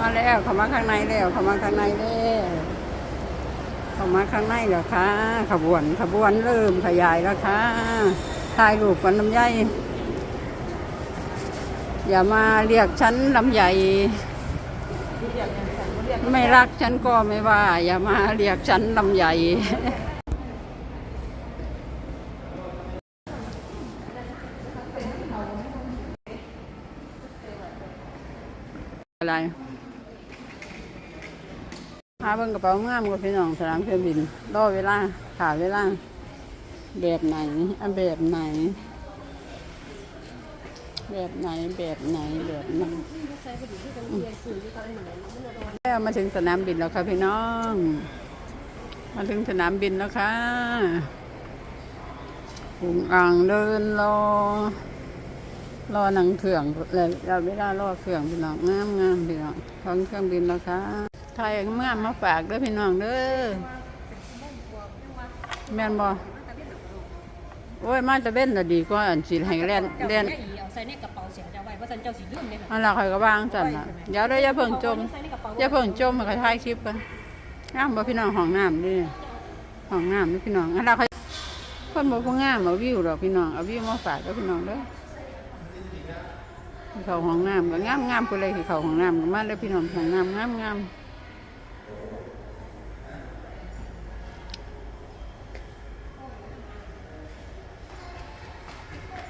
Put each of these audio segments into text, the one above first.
มาแล้วเข้ามาข้างในแล้วเข้ามาข้างในแล้วเข้ามาข้างในแล้วค่ะ ขบวนขบวนเริ่มขยายแล้วค่ะถ่ายรูปกันลำไยอย่ามาเรียกฉันลำใหญ่ไม่รักฉันก็ไม่ว่า อย่ามาเรียกฉันลำใหญ่อะไร พาเบิ่งกระเป๋างามกับพี่น้องสนามเครื่องบินรอเวลาขาเวลา แบบไหนอันแบบไหน แบบไหนแบบไหนแบบไหนแล้วมาถึงสนามบินแล้วค่ะพี่น้อง มาถึงสนามบินแล้วค่ะหุงอ่างเดินรอ รอหนังเครื่องเลยเรารอเครื่องพี่น้องงามงามพี่น้องท้องเครื่องบินแล้วค่ะ ทยงามมาฝากเด้อพี่น้องเด้อแม่นบ่โอ้ยมาจะเว้นน่ะดีกว่าอันสิให้แล่นแล่นเอาใส่ในกระเป๋าเสียจะไว้เพราะฉันเจ้าสีลืมเนี่ยอันละใครก็วางจันน่ะเดี๋ยวเด้ออย่าเพิ่งจมใส่ในกระเป๋าอย่าเพิ่งจมมาถ่ายคลิปกันงามบ่พี่น้องห้องน้ำนี่ห้องน้ำนี่พี่น้องอันละใครคนบ่ผู้งามเอาวิวดอกพี่น้องเอาวิวมาฝากเด้อพี่น้องเด้อเขาห้องน้ำก็งามงามไปเลยที่เขาห้องน้ำก็มาเลยพี่น้องห้องน้ำงามงาม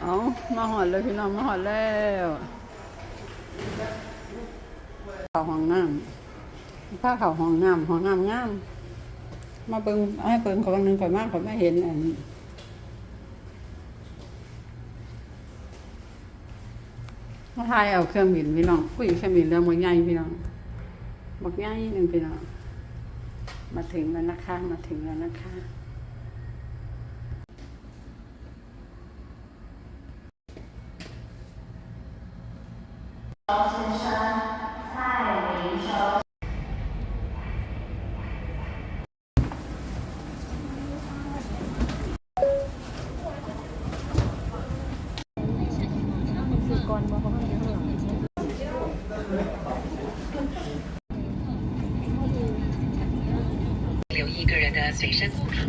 เอามาหอดเลยพี่น้องมาหอดแล้วเขาห้องน้ำผ้าเขาห้องน้ำห้องน้ำงามมาเบิ่งให้เบิ่งขาบางหนึ่งข่อยมากข่อยไม่เห็นอันนี้มาทายเอาเครื่องบินพี่น้องคุยเครื่องบินเรื่องบักใหญ่พี่น้องบักใหญ่หนึ่งพี่น้องมาถึงแล้วนะคะมาถึงแล้วนะคะ 留意个人的随身物品。